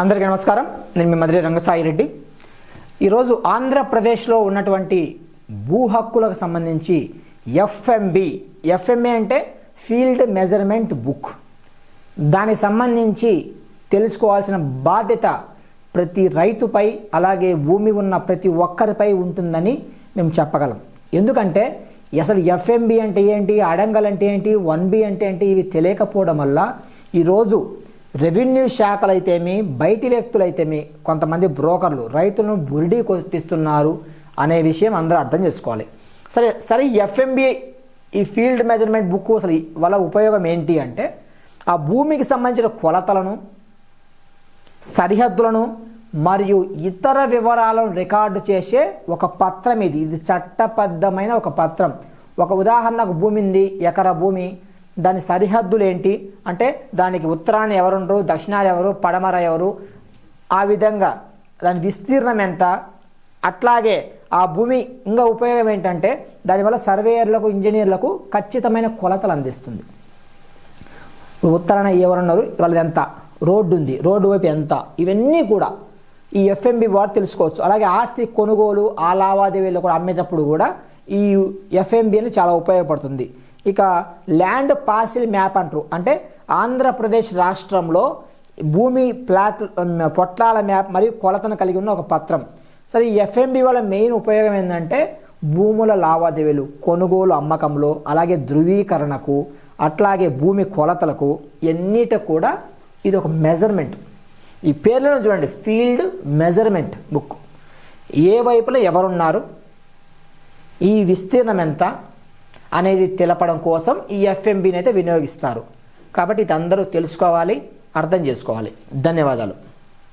అందరికీ నమస్కారం. నేను మీ మధురి రంగసాయి రెడ్డి. ఈరోజు ఆంధ్రప్రదేశ్లో ఉన్నటువంటి భూ హక్కులకు సంబంధించి ఎఫ్ఎంబి. ఎఫ్ఎంఏ అంటే ఫీల్డ్ మెజర్మెంట్ బుక్. దానికి సంబంధించి తెలుసుకోవాల్సిన బాధ్యత ప్రతి రైతుపై అలాగే భూమి ఉన్న ప్రతి ఒక్కరిపై ఉంటుందని మేము చెప్పగలం. ఎందుకంటే అసలు ఎఫ్ఎంబి అంటే ఏంటి అడంగల్ అంటే ఏంటి వన్ బి అంటే ఏంటి ఇవి తెలియకపోవడం వల్ల ఈరోజు రెవెన్యూ శాఖలు అయితేమి బయటి వ్యక్తులైతేమి కొంతమంది బ్రోకర్లు రైతులను బురిడీ కొట్టిస్తున్నారు అనే విషయం అందరూ అర్థం చేసుకోవాలి. సరే సరే ఎఫ్ఎంబి ఈ ఫీల్డ్ మెజర్మెంట్ బుక్ అసలు వల్ల ఉపయోగం ఏంటి అంటే ఆ భూమికి సంబంధించిన కొలతలను సరిహద్దులను మరియు ఇతర వివరాలను రికార్డు చేసే ఒక పత్రం ఇది. ఇది చట్టబద్ధమైన ఒక పత్రం. ఒక ఉదాహరణకు భూమి ఉంది ఎకరా భూమి దాని సరిహద్దులు ఏంటి అంటే దానికి ఉత్తరాన్ని ఎవరుండరు దక్షిణాన ఎవరు పడమర ఎవరు? ఆ విధంగా దాని విస్తీర్ణం ఎంత? అట్లాగే ఆ భూమి ఇంకా ఉపయోగం ఏంటంటే దానివల్ల సర్వేయర్లకు ఇంజనీర్లకు ఖచ్చితమైన కొలతలు అందిస్తుంది. ఉత్తరాన ఎవరున్నారు? వాళ్ళది ఎంత రోడ్డు ఉంది రోడ్డు వైపు ఎంత? ఇవన్నీ కూడా ఈ ఎఫ్ఎంబి వారు తెలుసుకోవచ్చు. అలాగే ఆస్తి కొనుగోలు ఆ లావాదేవీలు కూడా అమ్మేటప్పుడు కూడా ఈ ఎఫ్ఎంబి అని చాలా ఉపయోగపడుతుంది. ఇక ల్యాండ్ పార్సిల్ మ్యాప్ అంటారు. అంటే ఆంధ్రప్రదేశ్ రాష్ట్రంలో భూమి ప్లాట్ పొట్లాల మ్యాప్ మరియు కొలతను కలిగి ఉన్న ఒక పత్రం. సరే ఈ ఎఫ్ఎంబి వల్ల మెయిన్ ఉపయోగం ఏంటంటే భూముల లావాదేవీలు కొనుగోలు అమ్మకంలో అలాగే ధృవీకరణకు అట్లాగే భూమి కొలతలకు ఎన్నిట కూడా ఇది ఒక మెజర్మెంట్ ఈ పేర్లను చూడండి. ఫీల్డ్ మెజర్మెంట్ బుక్ ఏ వైపులో ఎవరున్నారు? ఈ విస్తీర్ణం ఎంత? అనేది తెలపడం కోసం ఈ ఎఫ్ఎంబిని అయితే వినియోగిస్తారు. కాబట్టి ఇది అందరూ తెలుసుకోవాలి అర్థం చేసుకోవాలి. ధన్యవాదాలు.